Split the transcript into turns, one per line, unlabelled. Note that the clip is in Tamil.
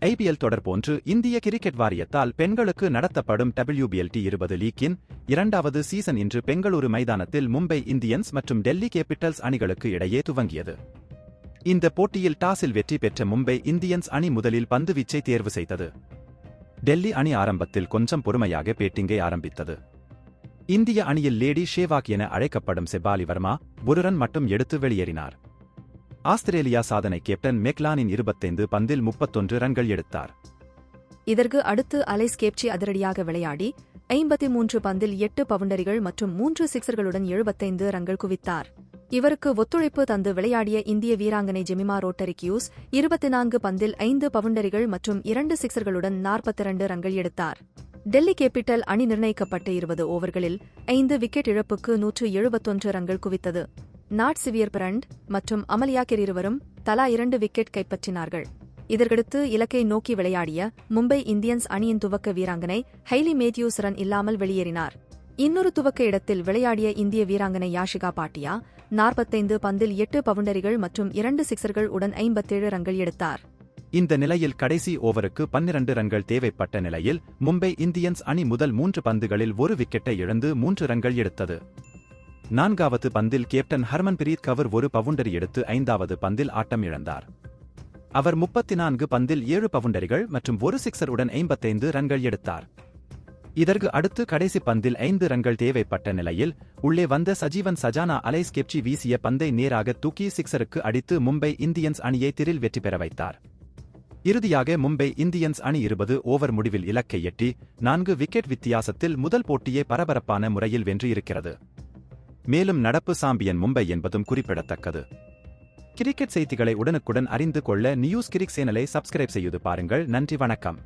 ஐபிஎல் தொடர் போன்று இந்திய கிரிக்கெட் வாரியத்தால் பெண்களுக்கு நடத்தப்படும் டபிள்யூபிஎல்டி இருபது லீக்கின் இரண்டாவது சீசன் இன்று பெங்களூரு மைதானத்தில் மும்பை இந்தியன்ஸ் மற்றும் டெல்லி கேபிட்டல்ஸ் அணிகளுக்கு இடையே துவங்கியது. இந்த போட்டியில் டாஸில் வெற்றி பெற்ற மும்பை இந்தியன்ஸ் அணி முதலில் பந்துவீச்சை தேர்வு செய்தது. டெல்லி அணி ஆரம்பத்தில் கொஞ்சம் பொறுமையாக பேட்டிங்கை ஆரம்பித்தது. இந்திய அணியில் லேடி ஷேவாக் என அழைக்கப்படும் செபாலி வர்மா ஒரு ரன் மட்டும் எடுத்து வெளியேறினார். ஆஸ்திரேலியா சாதனை கேப்டன் மெக்லானின் இருபத்தைந்து பந்தில் முப்பத்தொன்று ரன்கள் எடுத்தார்.
இதற்கு அடுத்து அலைஸ் கேப்சி அதிரடியாக விளையாடி ஐம்பத்தி மூன்று பந்தில் எட்டு பவுண்டரிகள் மற்றும் மூன்று சிக்சர்களுடன் எழுபத்தைந்து ரன்கள் குவித்தார். இவருக்கு ஒத்துழைப்பு தந்து விளையாடிய இந்திய வீராங்கனை ஜெமிமா ரோட்டரிக்யூஸ் இருபத்தி நான்கு பந்தில் ஐந்து பவுண்டரிகள் மற்றும் இரண்டு சிக்சர்களுடன் நாற்பத்தி இரண்டு ரன்கள் எடுத்தார். டெல்லி கேபிட்டல் அணி நிர்ணயிக்கப்பட்ட இருபது ஓவர்களில் ஐந்து விக்கெட் இழப்புக்கு நூற்று எழுபத்தொன்று ரன்கள் குவித்தது. நாட் சிவியர் பிரண்ட் மற்றும் அமலியாக்கர் இருவரும் தலா இரண்டு விக்கெட் கைப்பற்றினார்கள். இதற்கடுத்து இலக்கை நோக்கி விளையாடிய மும்பை இந்தியன்ஸ் அணியின் துவக்க வீராங்கனை ஹைலி மேத்யூஸ் ரன் இல்லாமல் வெளியேறினார். இன்னொரு துவக்க இடத்தில் விளையாடிய இந்திய வீராங்கனை யாஷிகா பாட்டியா நாற்பத்தைந்து பந்தில் எட்டு பவுண்டரிகள் மற்றும் இரண்டு சிக்சர்கள் உடன் ஐம்பத்தேழு ரன்கள் எடுத்தார்.
இந்த நிலையில் கடைசி ஓவருக்கு பன்னிரண்டு ரன்கள் தேவைப்பட்ட நிலையில் மும்பை இந்தியன்ஸ் அணி முதல் மூன்று பந்துகளில் ஒரு விக்கெட்டை இழந்து மூன்று ரன்கள் எடுத்தது. நான்காவது பந்தில் கேப்டன் ஹர்மன்பிரீத் கவர் ஒரு பவுண்டரி எடுத்து ஐந்தாவது பந்தில் ஆட்டம் இழந்தார். அவர் முப்பத்தி நான்கு பந்தில் ஏழு பவுண்டரிகள் மற்றும் ஒரு சிக்சர் உடன் ஐம்பத்தைந்து ரன்கள் எடுத்தார். இதற்கு அடுத்து கடைசி பந்தில் ஐந்து ரன்கள் தேவைப்பட்ட நிலையில் உள்ளே வந்த சஜீவன் சஜானா அலைஸ் கெப்சி வீசிய பந்தை நேராக தூக்கி சிக்சருக்கு அடித்து மும்பை இந்தியன்ஸ் அணியை திரில் வெற்றி பெற வைத்தார். இறுதியாக மும்பை இந்தியன்ஸ் அணி இருபது ஓவர் முடிவில் இலக்கை எட்டி நான்கு விக்கெட் வித்தியாசத்தில் முதல் போட்டியை பரபரப்பான முறையில் வென்று இருக்கிறது மேலும் நடப்பு சாம்பியன் மும்பை என்பதும் குறிப்பிடத்தக்கது. கிரிக்கெட் செய்திகளை உடனுக்குடன் அறிந்து கொள்ள நியூஸ் கிரிக் சேனலை சப்ஸ்கிரைப் செய்து பாருங்கள். நன்றி வணக்கம்.